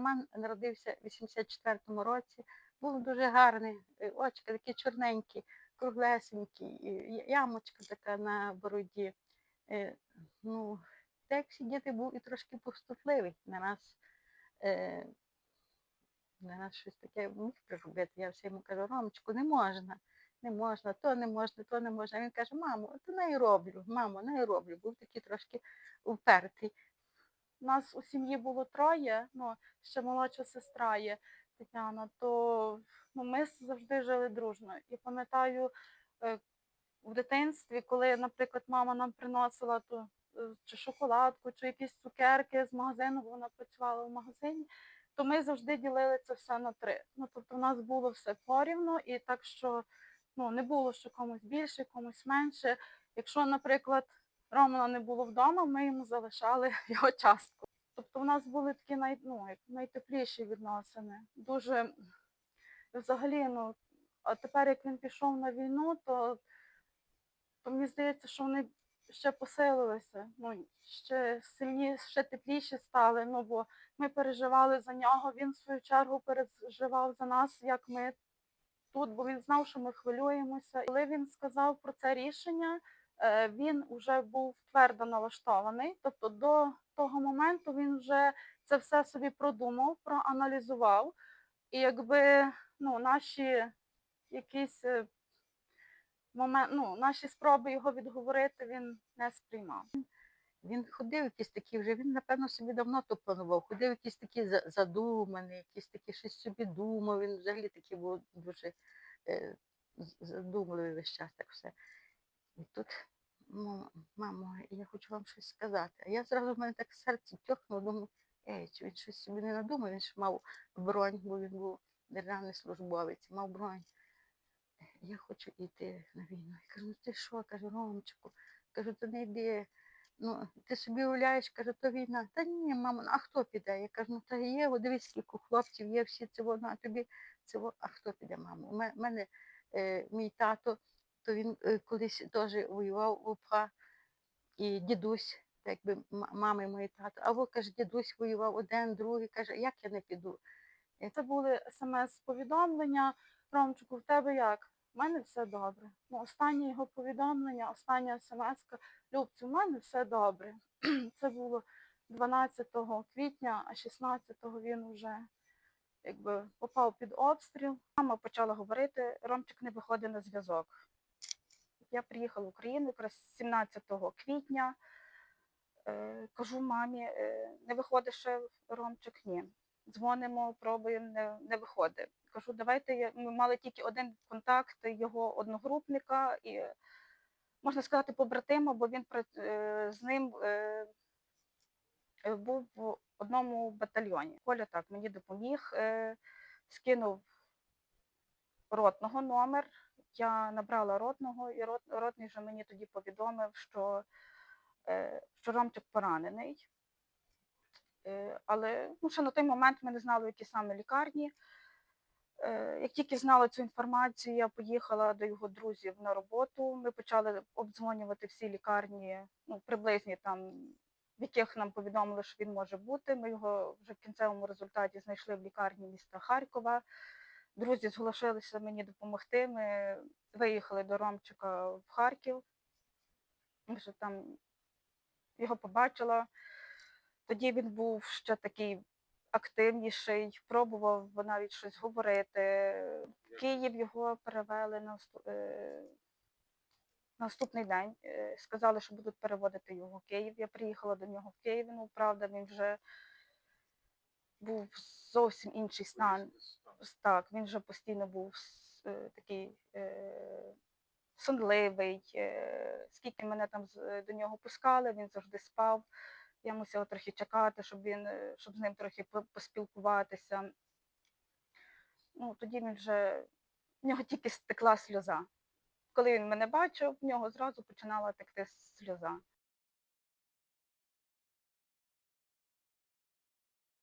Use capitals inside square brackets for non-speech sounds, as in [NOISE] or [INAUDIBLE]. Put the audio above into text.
Роман народився в 84-му році. Був дуже гарний, е, очки такі чорненькі, круглесенькі, ямочка така на бороді. Е, Ну, так діти був і трошки пустотливий на нас. Е, на нас щось таке міг приробити. Я все йому кажу, Ромчику, не можна, не можна, то не можна, то не можна. А він каже, мамо, то не роблю, мамо, не роблю. Був такий трошки впертий. У нас у сім'ї було троє, ну, ще молодша сестра є Тетяна, то ну, ми завжди жили дружно. І пам'ятаю е, в дитинстві, коли, наприклад, мама нам приносила ту е, чи шоколадку, чи якісь цукерки з магазину, бо вона працювала в магазині, то ми завжди ділили це все на три. Ну, тобто в нас було все порівно, і так що ну, не було, що комусь більше, комусь менше. Якщо, наприклад, Романа не було вдома, ми йому залишали [LAUGHS] його частку. Тобто в нас були такі най, ну, найтепліші відносини. Дуже взагалі, ну, а тепер як він пішов на війну, то, то мені здається, що вони ще посилилися, ну, ще сильні, ще тепліші стали, ну, бо ми переживали за нього, він в свою чергу переживав за нас, як ми тут, бо він знав, що ми хвилюємося. Коли він сказав про це рішення, він вже був твердо налаштований. Тобто до того моменту він вже це все собі продумав, проаналізував. І якби ну, наші якісь е, момент, ну, наші спроби його відговорити він не сприймав. Він ходив якийсь такий вже, він, напевно, собі давно то планував. Ходив якийсь такий за- задуманий, якийсь такий щось собі думав. Він взагалі такий був дуже е, задумливий весь час так все. І тут, «Мо- мамо, я хочу вам щось сказати. А я зразу в мене так серце тьохнуло, думаю, ей, чи він щось собі не надумав, він ж мав бронь, бо він був державний службовець, мав бронь. Я хочу йти на війну. Я кажу, ну ти що? Кажу, Ромчику, кажу, то не йди. Ну, ти собі уявляєш, каже, то війна. Та ні, мамо, ну, а хто піде? Я кажу, ну та є, от дивись, скільки хлопців є, всі це воно, а тобі це во- а хто піде, мамо? У мене е, мій тато, то він е, колись теж воював в УПА, і дідусь, так би мами мої тато. А во каже, дідусь воював один, другий, каже, як я не піду? Це були смс-повідомлення. Ромчику, в тебе як? У мене все добре. Ну, останнє його повідомлення, остання смс Любцю, в мене все добре. [CLEARS THROAT] Це було 12 квітня, а 16-го він вже якби попав під обстріл. Мама почала говорити, Ромчик не виходить на зв'язок. Я приїхала в Україну якраз 17 квітня. Е, кажу мамі, е, не виходить ще Ромчик? Ні. Дзвонимо, пробуємо, не, не виходить. Кажу, давайте ми мали тільки один контакт його одногрупника і, можна сказати, побратима, бо він е, з ним був в одному батальйоні. Коля так мені допоміг, скинув ротного номер. Я набрала ротного, і рот, ротний вже мені тоді повідомив, що, е, що Ромчик поранений. Е, Але ну, ще на той момент ми не знали, які саме лікарні. Е, Як тільки знала цю інформацію, я поїхала до його друзів на роботу. Ми почали обдзвонювати всі лікарні, ну, приблизні там, в яких нам повідомили, що він може бути. Ми його вже в кінцевому результаті знайшли в лікарні міста Харкова. Друзі зголошилися мені допомогти. Ми виїхали до Ромчика в Харків. Вже там його побачила. Тоді він був ще такий активніший, пробував навіть щось говорити. В Київ його перевели на е, наступний день. Е, Сказали, що будуть переводити його в Київ. Я приїхала до нього в Київ. Ну, правда, він вже був зовсім інший стан. Так, він вже постійно був е, такий е, сонливий. е, Скільки мене там до нього пускали, він завжди спав. Я мусила трохи чекати, щоб він, щоб з ним трохи поспілкуватися. Ну, тоді він вже, в нього тільки стекла сльоза. Коли він мене бачив, в нього зразу починала текти сльоза.